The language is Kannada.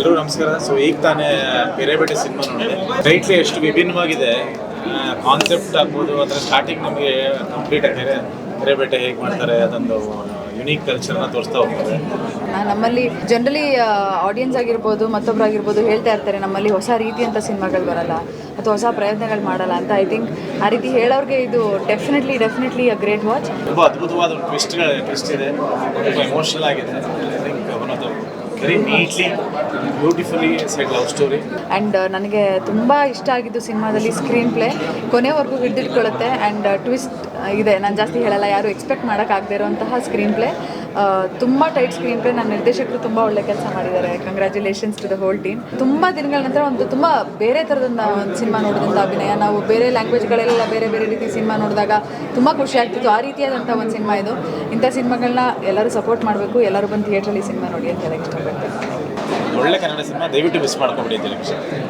ಎಲ್ಲರೂ ನಮಸ್ಕಾರ. ಸೊ ಈಗ ತಾನೇ ಬೇರೆ ಸಿನಿಮಾ ನೋಡಿದೆ. ಟೈಟ್ಲಿ ಎಷ್ಟು ವಿಭಿನ್ನವಾಗಿದೆ ಕಾನ್ಸೆಪ್ಟ್ ಆಗ್ಬೋದು ಅದರ ಸ್ಟಾರ್ಟಿಂಗ್ ನಮಗೆ ಕಂಪ್ಲೀಟ್ ಆಗಿದೆ. ಬೇರೆ ಹೇಗೆ ಮಾಡ್ತಾರೆ ಅದೊಂದು ಯುನೀಕ್ ಕಲ್ಚರ್ನ ತೋರಿಸ್ತಾ ಹೋಗ್ತಾರೆ. ನಮ್ಮಲ್ಲಿ ಜನರಲಿ ಆಡಿಯನ್ಸ್ ಆಗಿರ್ಬೋದು ಮತ್ತೊಬ್ಬರಾಗಿರ್ಬೋದು ಹೇಳ್ತಾ ಇರ್ತಾರೆ ನಮ್ಮಲ್ಲಿ ಹೊಸ ರೀತಿಯಂಥ ಸಿನಿಮಾಗಳು ಬರಲ್ಲ ಅಥವಾ ಹೊಸ ಪ್ರಯತ್ನಗಳು ಮಾಡಲ್ಲ ಅಂತ. ಐ ಥಿಂಕ್ ಆ ರೀತಿ ಹೇಳೋರಿಗೆ ಇದು definitely definitely a great watch ತುಂಬ ಅದ್ಭುತವಾದ ಒಂದು ಟ್ವಿಸ್ಟ್ಗಳು ಟ್ವಿಸ್ಟ್ ಇದೆ. ತುಂಬ ಎಮೋಷನಲ್ ಆಗಿದೆ. Very neatly beautifully set love story and ನನಗೆ ತುಂಬ ಇಷ್ಟ ಆಗಿದ್ದು ಸಿನಿಮಾದಲ್ಲಿ ಸ್ಕ್ರೀನ್ ಪ್ಲೇ ಕೊನೆವರೆಗೂ ಹಿಡಿದಿಟ್ಕೊಳ್ಳುತ್ತೆ. ಆ್ಯಂಡ್ ಟ್ವಿಸ್ಟ್ ಇದೆ. ನಾನು ಜಾಸ್ತಿ ಹೇಳಲ್ಲ. ಯಾರು ಎಕ್ಸ್ಪೆಕ್ಟ್ ಮಾಡೋಕ್ಕಾಗದೇ ಇರೋಂತಹ ಸ್ಕ್ರೀನ್ ಪ್ಲೇ ತುಂಬ ಟೈಟ್ ಸ್ಕ್ರೀನ್ ಪ್ಲೇ ನನ್ನ ನಿರ್ದೇಶಕರು ತುಂಬ ಒಳ್ಳೆ ಕೆಲಸ ಮಾಡಿದ್ದಾರೆ. Congratulations to the whole team ತುಂಬ ದಿನಗಳ ನಂತರ ಒಂದು ತುಂಬ ಬೇರೆ ಥರದೊಂದು ಒಂದು ಸಿನಿಮಾ ನೋಡಿದಂಥ ಅಭಿನಯ. ನಾವು ಬೇರೆ ಲ್ಯಾಂಗ್ವೇಜ್ಗಳೆಲ್ಲ ಬೇರೆ ಬೇರೆ ರೀತಿ ಸಿನಿಮಾ ನೋಡಿದಾಗ ತುಂಬ ಖುಷಿ ಆಗ್ತಿತ್ತು. ಆ ರೀತಿಯಾದಂಥ ಒಂದು ಸಿನಿಮಾ ಇದು. ಇಂಥ ಸಿನಿಮಾಗಳನ್ನ ಎಲ್ಲರೂ ಸಪೋರ್ಟ್ ಮಾಡಬೇಕು. ಎಲ್ಲರೂ ಬಂದು ಥಿಯೇಟ್ರಲ್ಲಿ ಸಿನಿಮಾ ನೋಡಿ ಅಂತ ಹೇಳಕ್ಕೆ ಇಷ್ಟಪಡ್ತೀನಿ. ಒಳ್ಳೆ ಕನ್ನಡ ಸಿನಿಮಾ ದಯವಿಟ್ಟು ಮಿಸ್ ಮಾಡ್ಕೊಂಬಿಡಿ ಅಂತ